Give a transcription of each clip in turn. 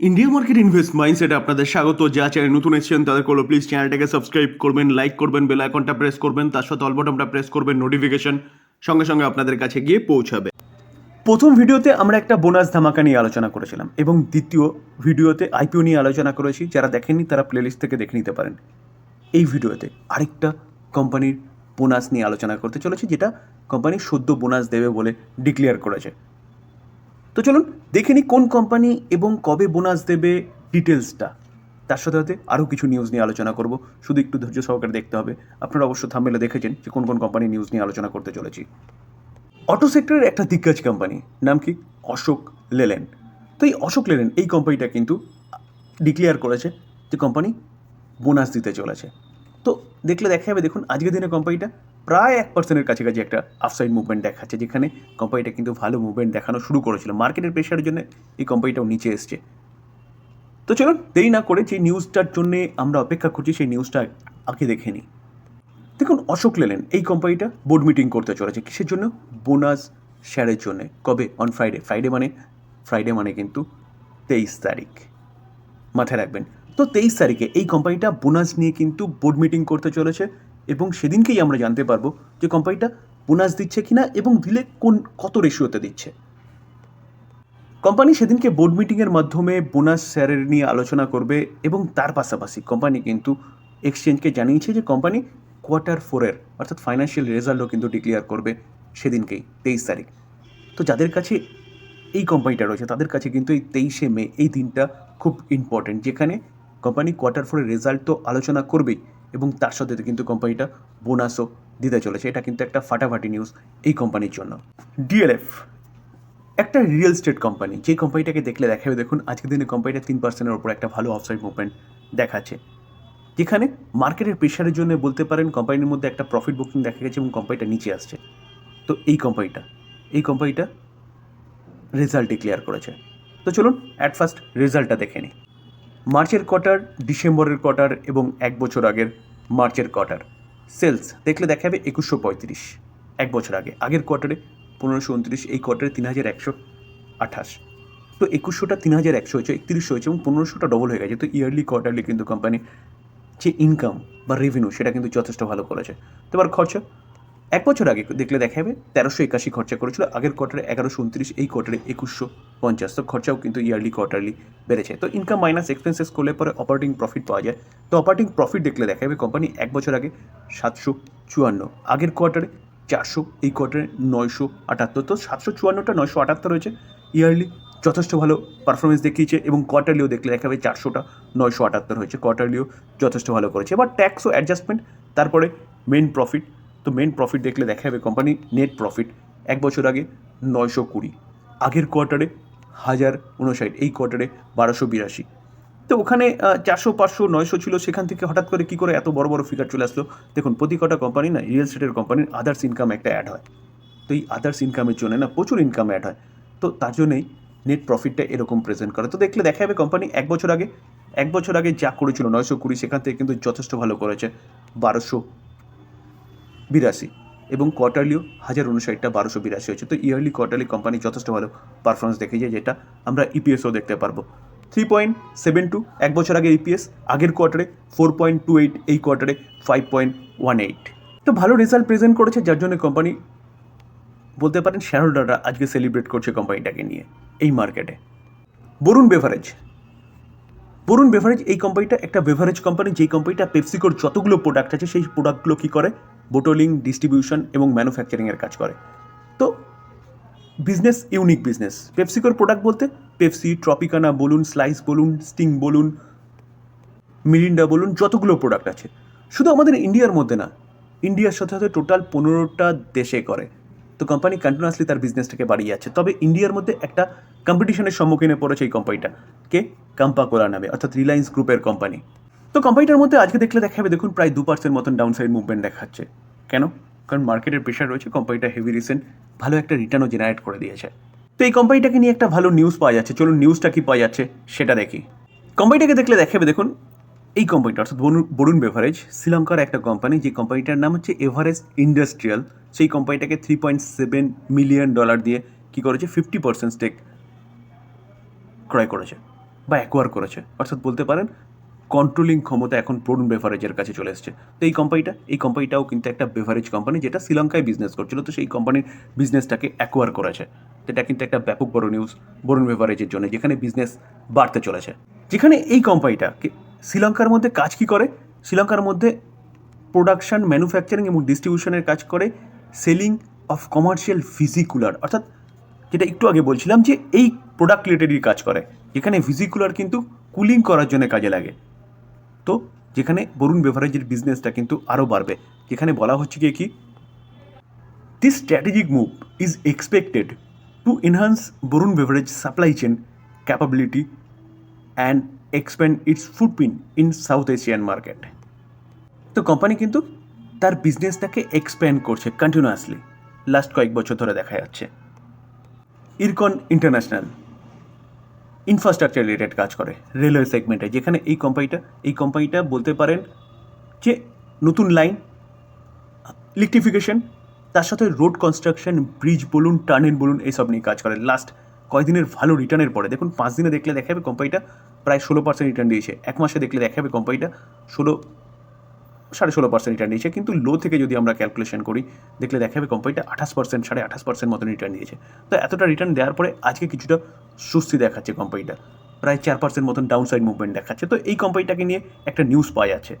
India market invest মাইন্ডসেটে আপনাদের স্বাগত। যা চ্যানেল নতুন এসেছেন তাদের করল প্লিজ চ্যানেলটাকে সাবস্ক্রাইব করবেন লাইক করবেন বেল আইকনটা প্রেস করবেন, তার সাথে অল বটনটা প্রেস করবেন নোটিফিকেশন সঙ্গে সঙ্গে আপনাদের কাছে গিয়ে পৌঁছাবে। প্রথম ভিডিওতে আমরা একটা বোনাস ধামাকা নিয়ে আলোচনা করেছিলাম এবং দ্বিতীয় ভিডিওতে আইপিও নিয়ে আলোচনা করেছি। যারা দেখেননি, তারা প্লেলিস্ট থেকে দেখে নিতে পারেন। এই ভিডিওতে আরেকটা কোম্পানির বোনাস নিয়ে আলোচনা করতে চলেছি, যেটা কোম্পানি সদ্য বোনাস দেবে বলে ডিক্লেয়ার করেছে। তো চলুন দেখে নিই কোন কোম্পানি এবং কবে বোনাস দেবে ডিটেলসটা তার সাথে সাথে আরও কিছু নিউজ নিয়ে আলোচনা করব। শুধু একটু ধৈর্য সহকারে দেখতে হবে। আপনারা অবশ্য থামেলে দেখেছেন যে কোন কোন কোম্পানি নিউজ নিয়ে আলোচনা করতে চলেছি। অটো সেক্টরের একটা দিগ্গজ কোম্পানি নাম কি? অশোক লেলেন তো এই অশোক লেলেন এই কোম্পানিটা কিন্তু ডিক্লেয়ার করেছে যে কোম্পানি বোনাস দিতে চলেছে। তো দেখলে দেখা যাবে দেখুন আজকের দিনে কোম্পানিটা প্রায় এক পার্সেন্টের কাছাকাছি একটা আফসাইড মুভমেন্ট দেখাচ্ছে, যেখানে কোম্পানিটা কিন্তু ভালো মুভমেন্ট দেখানো শুরু করেছিল। মার্কেটের প্রেশারের জন্য এই কোম্পানিটাও নিচে এসছে। তো চলুন, দেরি না করে যে নিউজটার জন্যে আমরা অপেক্ষা করছি, সেই নিউজটা আগে দেখে নিই। দেখুন, অশোক লেলেন এই কোম্পানিটা বোর্ড মিটিং করতে চলেছে। কিসের জন্য? বোনাস শেয়ারের জন্য। কবে? অন ফ্রাইডে ফ্রাইডে মানে ফ্রাইডে মানে কিন্তু তেইশ তারিখ। মাথায় রাখবেন তো তেইশ তারিখে এই কোম্পানিটা বোনাস নিয়ে কিন্তু বোর্ড মিটিং করতে চলেছে এবং সেদিনকেই আমরা জানতে পারব যে কোম্পানিটা বোনাস দিচ্ছে কিনা এবং দিলে কোন, কত রেশিওতে দিচ্ছে। কোম্পানি সেদিনকে বোর্ড মিটিংয়ের মাধ্যমে বোনাস স্যারের নিয়ে আলোচনা করবে এবং তার পাশাপাশি কোম্পানি কিন্তু এক্সচেঞ্জকে জানিয়েছে যে কোম্পানি কোয়ার্টার ফোরের অর্থাৎ ফাইন্যান্সিয়াল রেজাল্টও কিন্তু ডিক্লেয়ার করবে সেদিনকেই, তেইশ তারিখ। তো যাদের কাছে এই কোম্পানিটা রয়েছে, তাদের কাছে কিন্তু এই তেইশে মে, এই দিনটা খুব ইম্পর্টেন্ট যেখানে কোম্পানি কোয়ার্টার ফোরের রেজাল্ট তো আলোচনা করবেই এবং তার সাথে কিন্তু কোম্পানিটা বোনাসও দিতে চলেছে। এটা কিন্তু একটা ফাটাফাটি নিউজ এই কোম্পানির জন্য। ডিএলএফ একটা রিয়েল স্টেট কোম্পানি যে কোম্পানিটাকে দেখলে দেখাবে, দেখুন আজকের দিনে কোম্পানিটা তিন পার্সেন্টের ওপর একটা ভালো অফসাইড মুভমেন্ট দেখাচ্ছে। যেখানে মার্কেটের প্রেশারের জন্য বলতে পারেন কোম্পানির মধ্যে একটা প্রফিট বুকিং দেখা গেছে এবং কোম্পানিটা নিচে আসছে। তো এই কোম্পানিটা এই কোম্পানিটা রেজাল্ট ডিক্লেয়ার করেছে। তো চলুন অ্যাট ফার্স্ট রেজাল্টটা দেখে নিই। মার্চের কোয়ার্টার, ডিসেম্বরের কোয়ার্টার এবং এক বছর আগের মার্চের কোয়ার্টার। সেলস, দেখলে দেখা যাবে একুশশো পঁয়ত্রিশ। এক বছর আগে, আগের কোয়ার্টারে পনেরোশো উনত্রিশ, এই কোয়ার্টারে তিন হাজার একশো আঠাশ। তো একুশশোটা তিন হাজার একশো হয়েছে, একত্রিশশো হয়েছে এবং পনেরোশোটা ডবল হয়ে গেছে। তো ইয়ারলি কোয়ার্টারলি কিন্তু কোম্পানি যে ইনকাম বা রেভিনিউ সেটা কিন্তু যথেষ্ট ভালো করেছে। তো এবার খরচা এক বছর আগে দেখলে দেখা যাবে তেরোশো একাশি খরচা করেছিল, আগের কোয়ার্টারে এগারোশো উনত্রিশ, এই কোয়ার্টারে একুশশো পঞ্চাশ। তো খরচাও কিন্তু ইয়ারলি কোয়ার্টারলি বেড়েছে। তো ইনকাম মাইনাস এক্সপেন্সেস করলে পরে অপারেটিং প্রফিট পাওয়া যায়। তো অপারেটিং প্রফিট দেখলে দেখা যাবে কোম্পানি এক বছর আগে সাতশো চুয়ান্ন, আগের কোয়ার্টারে চারশো, এই কোয়ার্টারে নয়শো আটাত্তর। তো সাতশো চুয়ান্নটা নয়শো আটাত্তর হয়েছে। ইয়ারলি যথেষ্ট ভালো পারফরমেন্স দেখিয়েছে এবং কোয়ার্টারলিও দেখলে দেখা যাবে চারশোটা নয়শো আটাত্তর হয়েছে। কোয়ার্টারলিও যথেষ্ট ভালো করেছে। এবার ট্যাক্স ও অ্যাডজাস্টমেন্ট তারপরে মেন প্রফিট তো মেন প্রফিট দেখলে দেখা যাবে কোম্পানি নেট প্রফিট এক বছর আগে নয়শো কুড়ি, আগের কোয়ার্টারে হাজার উনষাট, এই কোয়ার্টারে বারোশো বিরাশি। তো ওখানে চারশো, পাঁচশো, নয়শো ছিল, সেখান থেকে হঠাৎ করে কী করে এত বড় বড় ফিগার চলে আসলো? দেখুন, প্রতি কটা কোম্পানি না রিয়েল স্টেটের কোম্পানির আদার্স ইনকাম একটা অ্যাড হয়। তো এই আদার্স ইনকামের জন্য না, প্রচুর ইনকাম অ্যাড হয়। তো তার জন্যই নেট প্রফিটটা এরকম প্রেজেন্ট করে। তো দেখলে দেখা যাবে কোম্পানি এক বছর আগে, এক বছর আগে যা করেছিল নয়শো কুড়ি, সেখান থেকে কিন্তু যথেষ্ট ভালো করেছে, বারোশো বিরাশি এবং কোয়ার্টারলিও হাজার উনষাটটা বারোশো বিরাশি হয়েছে। তো ইয়ারলি কোয়ার্টারলি কোম্পানি যথেষ্ট ভালো পারফরমেন্স দেখিয়েছে, যেটা আমরা ইপিএসও দেখতে পারব। থ্রি পয়েন্ট সেভেন টু এক বছর আগে ইপিএস আগের কোয়ার্টারে ফোর পয়েন্ট টু এইট এই কোয়ার্টারে ফাইভ পয়েন্ট ওয়ান এইট তো ভালো রেজাল্ট প্রেজেন্ট করেছে, যার জন্য কোম্পানি বলতে পারেন শেয়ার হোল্ডাররা আজকে সেলিব্রেট করছে কোম্পানিটাকে নিয়ে, এই মার্কেটে বরুণ বেভারেজ বরুণ বেভারেজ এই কোম্পানিটা একটা বেভারেজ কোম্পানি যেই কোম্পানিটা পেপসিকোর যতগুলো প্রোডাক্ট আছে, সেই প্রোডাক্টগুলো কী করে? বোটলিং ডিস্ট্রিবিউশন এবং ম্যানুফ্যাকচারিংয়ের কাজ করে। তো বিজনেস ইউনিক বিজনেস পেপসিকোর প্রোডাক্ট বলতে পেপসি ট্রপিকানা বলুন স্লাইস বলুন স্টিং বলুন মিরিন্ডা বলুন, যতগুলো প্রোডাক্ট আছে। শুধু আমাদের ইন্ডিয়ার মধ্যে না ইন্ডিয়ার সাথে সাথে টোটাল পনেরোটা দেশে করে। তো কোম্পানি কন্টিনিউয়াসলি তার বিজনেসটাকে বাড়িয়ে যাচ্ছে তবে ইন্ডিয়ার মধ্যে একটা কম্পিটিশনের সম্মুখীনে পড়েছে এই কোম্পানিটা কে? কাম্পাকোলা নামে, অর্থাৎ রিলায়েন্স গ্রুপের কোম্পানি তো কোম্পানিটার মধ্যে আজকে দেখলে দেখা যাবে দেখুন প্রায় দু পার্সেন্ট মতন ডাউন সাইড মুভমেন্ট দেখাচ্ছে। কেন? কারণ মার্কেটের প্রেশার রয়েছে কোম্পানিটা হেভি রিসেন্ট ভালো একটা রিটার্নও জেনারেট করে দিয়েছে। তো এই কোম্পানিটাকে নিয়ে একটা ভালো নিউজ পাওয়া যাচ্ছে, চলুন নিউজটা কী পাওয়া যাচ্ছে সেটা দেখি। কোম্পানিটাকে দেখলে দেখাবে, দেখুন, এই কোম্পানিটা অর্থাৎ বরুণ- বেভারেজ শ্রীলঙ্কার একটা কোম্পানি যে কোম্পানিটার নাম হচ্ছে এভারেস্ট ইন্ডাস্ট্রিয়াল সেই কোম্পানিটাকে three point seven million dollar দিয়ে কী করেছে ফিফটি পার্সেন্ট স্টেক ক্রয় করেছে বা অ্যাকোয়ার করেছে। অর্থাৎ বলতে পারেন কন্ট্রোলিং ক্ষমতা এখন প্রুন বেভারেজের কাছে চলে এসেছে। তো এই কোম্পানিটা এই কোম্পানিটাও কিন্তু একটা বেভারেজ কোম্পানি যেটা শ্রীলঙ্কায় বিজনেস করছিল। তো সেই কোম্পানির বিজনেসটাকে অ্যাকোয়ার করেছে। এটা কিন্তু একটা ব্যাপক বড় নিউজ বরুণ বেভারেজের জন্য, যেখানে বিজনেস বাড়তে চলেছে। যেখানে এই কোম্পানিটা শ্রীলঙ্কার মধ্যে কাজ কি করে? শ্রীলঙ্কার মধ্যে প্রোডাকশন ম্যানুফ্যাকচারিং এবং ডিস্ট্রিবিউশনের কাজ করে সেলিং অফ কমার্শিয়াল ফিজিকুলার অর্থাৎ যেটা একটু আগে বলছিলাম যে এই প্রোডাক্ট রিলেটেডই কাজ করে। যেখানে ফিজিকুলার কিন্তু কুলিং করার জন্য কাজে লাগে। তো যেখানে বরুণ বেভারেজের বিজনেসটা কিন্তু আরও বাড়বে। যেখানে বলা হচ্ছে কি কি this strategic move is expected to enhance Varun beverage supply chain capability and expand its footprint in South Asian market তো কোম্পানি কিন্তু তার বিজনেসটাকে এক্সপ্যান্ড করছে কন্টিনিউয়াসলি লাস্ট কয়েক বছর ধরে দেখা যাচ্ছে। ইরকন ইন্টারন্যাশনাল ইনফ্রাস্ট্রাকচার রিলেটেড কাজ করে রেলওয়ে সেগমেন্টে যেখানে এই কোম্পানিটা এই কোম্পানিটা বলতে পারেন যে নতুন লাইন ইলেকট্রিফিকেশন তার সাথে রোড কনস্ট্রাকশন ব্রিজ বলুন টার্নেল বলুন এইসব নিয়ে কাজ করে। লাস্ট কয়েকদিনের ভালো রিটার্নের পরে, দেখুন পাঁচ দিনে দেখলে দেখা যাবে কোম্পানিটা প্রায় ষোলো পার্সেন্ট রিটার্ন দিয়েছে। এক মাসে দেখলে দেখা যাবে কোম্পানিটা ষোলো, সাড়ে ষোলো পার্সেন্ট রিটার্ন দিয়েছে। কিন্তু লো থেকে যদি আমরা ক্যালকুলেশন করি, দেখলে দেখা যাবে কোম্পানিটা আঠাশ পার্সেন্ট সাড়ে আঠাশ পার্সেন্ট মতন রিটার্ন দিয়েছে। তো এতটা রিটার্ন দেওয়ার পরে আজকে কিছুটা সুস্থি দেখাচ্ছে কোম্পানিটা প্রায় চার পার্সেন্ট মতন ডাউন সাইড মুভমেন্ট দেখাচ্ছে। তো এই কোম্পানিটাকে নিয়ে একটা নিউজ পাওয়া যাচ্ছে।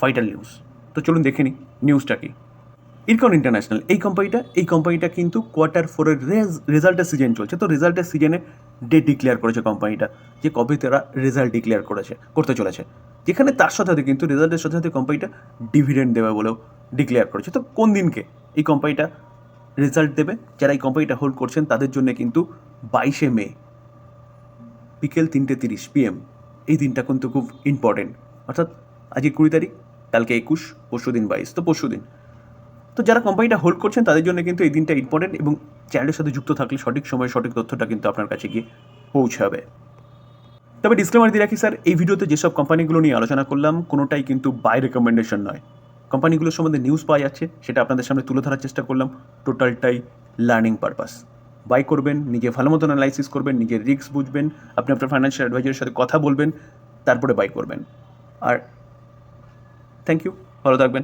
ভাইটাল নিউজ তো চলুন দেখে নিই নিউজটা কি। ইরকন ইন্টারন্যাশনাল এই কোম্পানিটা এই কোম্পানিটা কিন্তু কোয়ার্টার ফোরের রেজাল্টের সিজন চলছে। তো রেজাল্টের সিজনে ডেট ডিক্লেয়ার করেছে কোম্পানিটা যে কবে তারা রেজাল্ট ডিক্লেয়ার করেছে, করতে চলেছে। যেখানে তার সাথে সাথে কিন্তু রেজাল্টের সাথে সাথে কোম্পানিটা ডিভিডেন্ড দেবে বলেও ডিক্লেয়ার করেছে। তো কোন দিনকে এই কোম্পানিটা রেজাল্ট দেবে। যারা এই কোম্পানিটা হোল্ড করছেন, তাদের জন্য কিন্তু বাইশে মে, বিকেল তিনটে তিরিশ পিএম এই দিনটা কিন্তু খুব ইম্পর্টেন্ট অর্থাৎ আজকে কুড়ি তারিখ, কালকে একুশ, পরশু দিন বাইশ, তো পরশু দিন। তো যারা কোম্পানিটা হোল্ড করছেন, তাদের জন্য কিন্তু এই দিনটা ইম্পর্টেন্ট এবং চ্যানেলের সাথে যুক্ত থাকলে সঠিক সময়ে সঠিক তথ্যটা কিন্তু আপনার কাছে গিয়ে পৌঁছাবে। তবে ডিসক্লেমার দিয়ে রাখি স্যার এই ভিডিওতে যেসব কোম্পানিগুলো নিয়ে আলোচনা করলাম, কোনোটাই কিন্তু বাই রেকমেন্ডেশন নয়। কোম্পানিগুলোর সম্বন্ধে নিউজ পাওয়া যাচ্ছে, সেটা আপনাদের সামনে তুলে ধরার চেষ্টা করলাম। টোটালটাই লার্নিং পারপাস বাই করবেন, নিজে ভালো মতন অ্যানালাইসিস করবেন, নিজের রিস্ক বুঝবেন, আপনি আপনার ফাইন্যান্সিয়াল অ্যাডভাইজারের সাথে কথা বলবেন, তারপরে বাই করবেন। আর থ্যাংক ইউ ভালো থাকবেন।